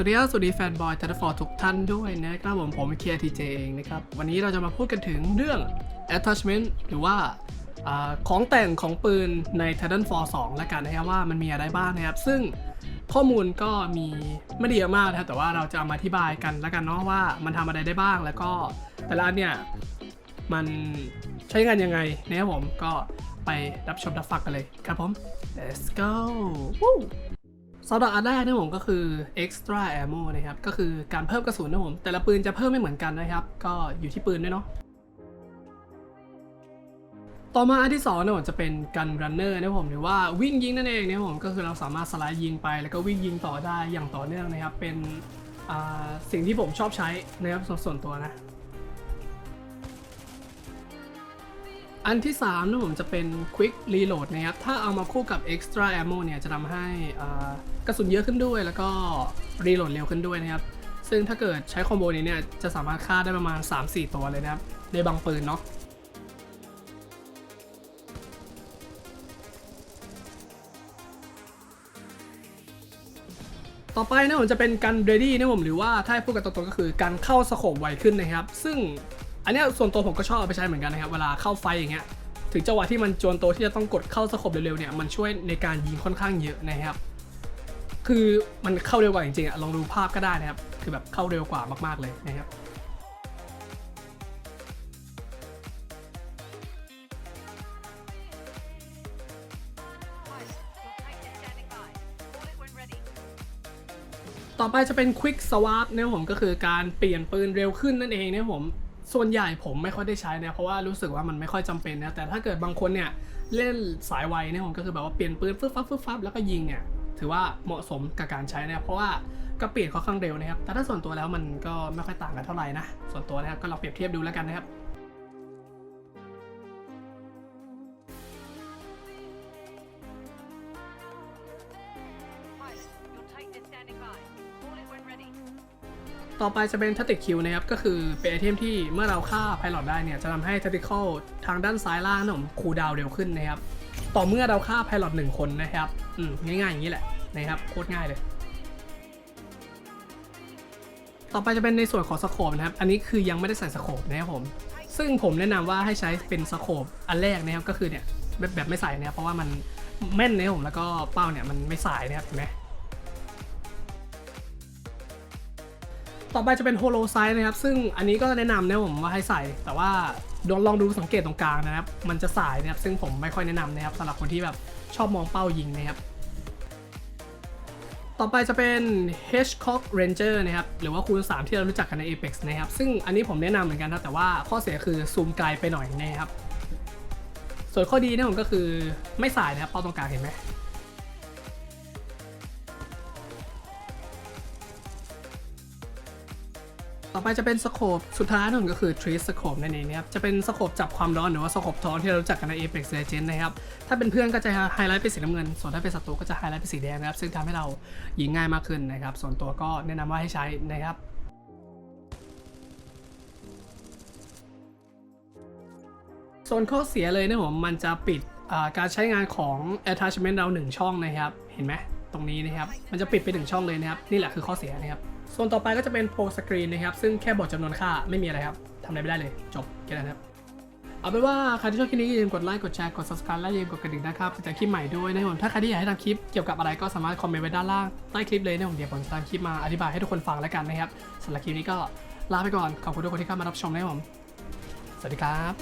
สวัสดีครับสวัสดีแฟนบอยทัตฟอร์ทุกท่านด้วยนะครับผมผมเคียร์ทีเจเองนะครับ วันนี้เราจะมาพูดกันถึงเรื่อง attachment หรือว่าอของแต่งของปืนใน Titanfall 2แล้วกันนะครับว่ามันมีอะไรบ้างนะครับ ซึ่งข้อมูลก็มีไม่ด้เยอะมากนะครับแต่ว่าเราจะเอามาอธิบายกันแล้วกันเนาะว่ามันทำอะไรได้บ้างแล้วก็แต่ละอันเนี่ยมันใช้งานยังไงนะครับผมก็ไปรับชมรับฟังกันเลยครับผม let's go Woo! สำหรับอันแรกนะผมก็คือ extra ammo นะครับ ก็คือการเพิ่มกระสุนนะผม แต่ละปืนจะเพิ่มไม่เหมือนกันนะครับ ก็อยู่ที่ปืนด้วยเนาะ ต่อมาอันที่2นะผมจะเป็น gun runner นะผมหรือว่าวิ่งยิงนั่นเองนะผมก็คือเราสามารถสไลด์ยิงไป แล้วก็วิ่งยิงต่อได้อย่างต่อเนื่องนะครับ เป็นสิ่งที่ผมชอบใช้นะครับส่วนตัวนะ อันที่3นะผมจะเป็น Quick Reload นะครับ ถ้าเอามาคู่กับ Extra Ammo เนี่ยจะทำให้กระสุนเยอะขึ้นด้วยแล้วก็ Reload เร็วขึ้นด้วยนะครับ ซึ่งถ้าเกิดใช้คอมโบนี้เนี่ยจะสามารถฆ่าได้ประมาณ 3-4 ตัวเลยนะครับ ในบางปืนเนาะต่อไปนะผมจะเป็นการ ready นะผมหรือว่าถ้าพูดกันตรงๆก็คือการเข้าสโคปไวขึ้นนะครับ ซึ่ง อันนี้ส่วนตัวผมก็ชอบเอาไปใช้เหมือนกันนะครับ เวลาเข้าไฟอย่างเงี้ย ถึงจังหวะที่มันจวนตัวที่จะต้องกดเข้าสโคปเร็วๆเนี่ย มันช่วยในการยิงค่อนข้างเยอะนะครับ คือมันเข้าเร็วกว่าจริงๆอะลองดูภาพก็ได้นะครับ คือแบบเข้าเร็วกว่ามากๆเลยนะครับต่อไปจะเป็น Quick Swap นะผมก็คือการเปลี่ยนปืนเร็วขึ้นนั่นเองนะผม ส่วนใหญ่ผมไม่ค่อยได้ใช้นะเพราะว่ารู้สึกว่ามันไม่ค่อยจำเป็นนะแต่ถ้าเกิดบางคนเนี่ยเล่นสายไวเนี่ยผมก็คือแบบว่าเปลี่ยนปืนฟึบฟับฟึบฟับแล้วก็ยิงเนี่ยถือว่าเหมาะสมกับการใช้นะเพราะว่าก็เปลี่ยนค่อนข้างเร็วนะครับแต่ถ้าส่วนตัวแล้วมันก็ไม่ค่อยต่างกันเท่าไหร่นะส่วนตัวนะครับก็ลองเปรียบเทียบดูแล้วกันนะครับ ต่อไปจะเป็น Tactic Q นะครับ ก็คือเป็นไอเทมที่เมื่อเราฆ่าไพลอตได้เนี่ย จะทำให้ Tactical ทางด้านซ้ายล่างนะผมคูดาวเร็วขึ้นนะครับ ต่อเมื่อเราฆ่าไพลอตหนึ่งคนนะครับ อืมง่ายๆอย่างนี้แหละนะครับโคตรง่ายเลย ต่อไปจะเป็นในส่วนของสโคปนะครับ อันนี้คือยังไม่ได้ใส่สโคปนะครับผม ซึ่งผมแนะนำว่าให้ใช้เป็นสโคปอันแรกนะครับ ก็คือเนี่ยแบบแบบไม่ใส่นะครับ เพราะว่ามันแม่นนะครับผม แล้วก็เป้าเนี่ยมันไม่สายนะครับเห็นไหม ต่อไปจะเป็นโฮโลไซส์นะครับ ซึ่งอันนี้ก็แนะนำนะผมว่าให้ใส่ แต่ว่าลองลองดูสังเกตตรงกลางนะครับ มันจะสายนะครับ ซึ่งผมไม่ค่อยแนะนำนะครับสำหรับคนที่แบบชอบมองเป้ายิงนะครับ ต่อไปจะเป็น Hedgecock Ranger นะครับ หรือว่าคูณ 3 ที่เรารู้จักกันใน Apex นะครับ ซึ่งอันนี้ผมแนะนำเหมือนกันนะแต่ว่าข้อเสียคือซูมไกลไปหน่อยนะครับ ส่วนข้อดีนะผมก็คือไม่สายนะครับเป้าตรงกลางเห็นไหม ต่อไปจะเป็นสโคปสุดท้ายนั่นก็คือ Trace Scope นั่นเองนะครับ จะเป็นสโคปจับความร้อนหรือว่าสโคปท้อนที่เรารู้จักกันใน Apex Legends นะครับ ถ้าเป็นเพื่อนก็จะไฮไลท์เป็นสีน้ำเงิน ส่วนถ้าเป็นศัตรูก็จะไฮไลท์เป็นสีแดงนะครับ ซึ่งทำให้เรายิงง่ายมากขึ้นนะครับ ส่วนตัวก็แนะนำว่าให้ใช้นะครับส่วนข้อเสียเลยนะผมมันจะปิดการใช้งานของ attachment เราหนึ่งช่องนะครับ เห็นไหมตรงนี้นะครับ มันจะปิดไปหนึ่งช่องเลยนะครับ นี่แหละคือข้อเสียนะครับ ส่วนต่อไปก็จะเป็น Pro Screen นะครับ ซึ่งแค่บอกจำนวนค่าไม่มีอะไรครับทำอะไรไม่ได้เลยจบแค่นั้นครับ เอาเป็นว่าใครที่ชอบคลิปนี้อย่าลืมกดไลค์กดแชร์กด subscribe และอย่าลืมกดกระดิ่งนะครับจะคลิปใหม่ด้วยนะครับผมถ้าใครที่อยากให้ทำคลิปเกี่ยวกับอะไรก็สามารถคอมเมนต์ไว้ด้านล่างใต้คลิปเลยนะผมเดี๋ยวผมจะทำคลิปมาอธิบายให้ทุกคนฟังแล้วกันนะครับสำหรับคลิปนี้ก็ลาไปก่อนขอบคุณทุกคนที่เข้ามารับชมนะครับผมสวัสดีครับ